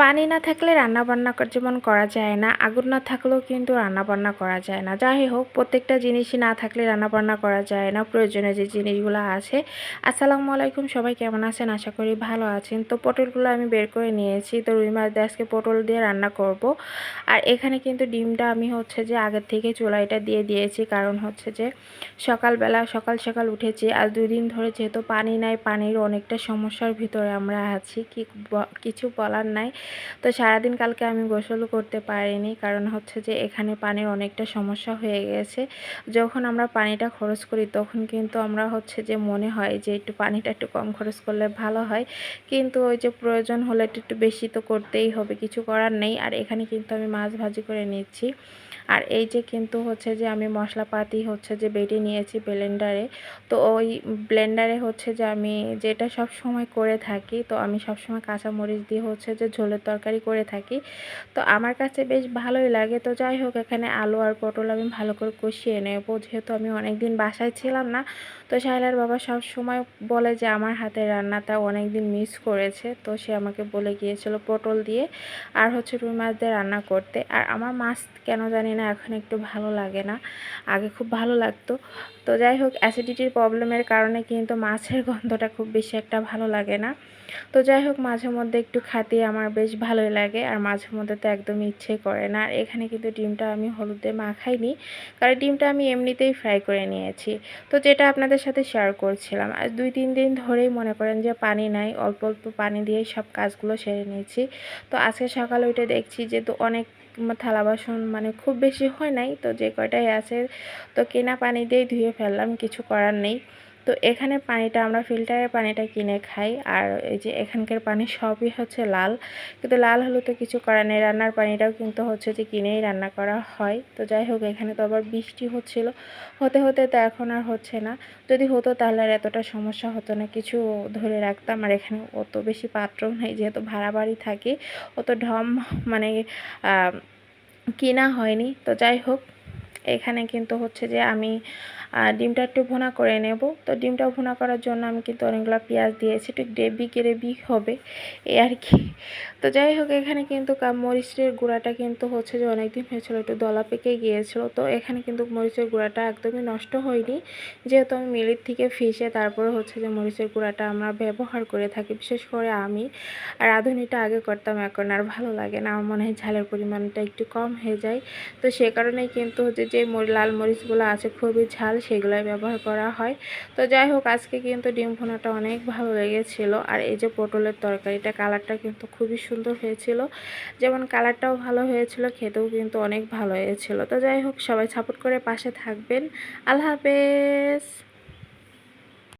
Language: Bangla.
পানি না থাকলে রান্না বান্না যেমন করা যায় না, আগুন না থাকলেও কিন্তু রান্না বান্না করা যায় না। যাই হোক, প্রত্যেকটা জিনিসই না থাকলে রান্না বান্না করা যায় না, প্রয়োজনীয় যে জিনিসগুলো আছে। আসসালামু আলাইকুম, সবাই কেমন আছেন? আশা করি ভালো আছেন। তো পটলগুলো আমি বের করে নিয়েছি। তো রুই মাছ দিয়ে আজকে পটল দিয়ে রান্না করব। আর এখানে কিন্তু ডিমটা আমি হচ্ছে যে আগের থেকে চুলাইটা দিয়ে দিয়েছি। কারণ হচ্ছে যে সকালবেলা সকাল সকাল উঠেছি। আর দুই দিন ধরে যেহেতু পানি নাই, পানির অনেকটা সমস্যার ভিতরে আমরা আছি। কি কিছু বলার নাই। তো সারাদিন কালকে আমি গোসল করতে পারিনি, কারণ হচ্ছে যে এখানে পানির অনেকটা সমস্যা হয়ে গেছে। যখন আমরা পানিটা খরচ করি, তখন কিন্তু আমরা হচ্ছে যে মনে হয় যে একটু পানিটা একটু কম খরচ করলে ভালো হয়। কিন্তু ওই যে প্রয়োজন হলে একটু একটু বেশি তো করতেই হবে, কিছু করার নেই। আর এখানে কিন্তু আমি মাছ ভাজি করে নিচ্ছি। আর এই যে কিন্তু হচ্ছে যে আমি মশলাপাতি হচ্ছে যে বেটে নিয়েছি ব্লেন্ডারে তো ওই ব্লেন্ডারে হচ্ছে যে আমি যেটা সব সময় করে থাকি, তো আমি সব সময় কাঁচা মরিচ দিয়ে হচ্ছে যে তরকারি করে থাকি। তো আমার কাছে বেশ ভালোই লাগে। তো যাই হোক, এখানে আলু আর পটল আমি ভালো করে কষিয়ে নেব। যেহেতু আমি অনেক দিন বাসায় ছিলাম না, তো শাইলার বাবা সব সময় বলে যে আমার হাতের রান্নাটা অনেক দিন মিস করেছে। তো সে আমাকে বলে গিয়েছিল পটল দিয়ে আর হচ্ছে রুই মাছ দিয়ে রান্না করতে। আর আমার মাছ কেন জানি না এখন একটু ভালো লাগে না। আগে খুব ভালো লাগতো। তো যাই হোক অ্যাসিডিটির প্রবলেমের কারণে কিন্তু মাছের গন্ধটা খুব বেশি একটা ভালো লাগে না। তো যাই হোক, মাঝে মধ্যে একটু খাতে আমার বেশ ভালোই লাগে আর মাঝে মধ্যে তো একদমই ইচ্ছে করে না। আর এখানে কিন্তু ডিমটা আমি হলুদে মাখাইনি, কারণ ডিমটা আমি এমনিতেই ফ্রাই করে নিয়েছি। তো যেটা আপনাদের সাথে শেয়ার করছিলাম, আর দুই, তিন দিন ধরেই মনে করেন যে পানি নাই, অল্প অল্প পানি দিয়েই সব কাজগুলো সেরে নিয়েছি। তো আজকে সকালে উঠে দেখছি যে তো অনেক থালা বাসন মানে খুব বেশি হয় নাই, তো যে কয়টাই আছে তো কেনা পানি দিয়েই ধুয়ে ফেললাম, কিছু করার নেই। তো এখানে পানিটা আমরা ফিল্টারের পানিটা কিনে খাই। আর এই যে এখানকার পানি সবই হচ্ছে লাল। কিন্তু লাল হলে তো কিছু করার নেই। রান্নার পানিটাও কিন্তু হচ্ছে যে কিনেই রান্না করা হয়। তো যাই হোক, এখানে তো আবার বৃষ্টি হচ্ছিল। হতে হতে তো এখন আর হচ্ছে না। যদি হতো তাহলে আর এতটা সমস্যা হতো না। কিছু ধরে রাখতাম। আর এখানে অত বেশি পাত্র নেই। যেহেতু ভাড়া বাড়ি থাকি, অত ঢম মানে কেনা হয়নি। তো যাই হোক, এখানে কিন্তু হচ্ছে যে আমি আহ, ডিমটা একটু ভুনা করে নেব। তো ডিমটা ভুনা করার জন্য আমি কিন্তু অনেকগুলো পেঁয়াজ দিয়েছি। একটু গ্রেভি গ্রেভি হবে এই আর কি। তো যাই হোক এখানে কিন্তু মরিচের গুঁড়াটা কিন্তু হচ্ছে যে অনেকদিন হয়েছিল একটু দলা পেকে গিয়েছিল। তো এখানে কিন্তু মরিচের গুঁড়াটা একদমই নষ্ট হয়নি। যেহেতু আমি মিলির থেকে ফিসে তারপরে হচ্ছে যে মরিচের গুঁড়াটা আমরা ব্যবহার করে থাকি বিশেষ করে আমি। আর রাঁধুনিটা আগে করতাম এখন আর ভালো লাগে না। আমার মনে হয় ঝালের পরিমাণটা একটু কম হয়ে যায়। তো সে কারণেই কিন্তু হচ্ছে যে লাল মরিচগুলো আছে খুবই ঝাল। সেগুলোই ব্যবহার করা হয়। তো যাই হোক আজকে কিন্তু ডিম ভুনাটা অনেক ভালো লেগেছিলো। আর এই যে পটলের তরকারিটা, কালারটা কিন্তু খুবই সুন্দর হয়েছিল। যেমন কালারটাও ভালো হয়েছিল, খেতেও কিন্তু অনেক ভালো হয়েছিল। তো যাই হোক সবাই সাপোর্ট করে পাশে থাকবেন। আল্লাহ হাফেজ।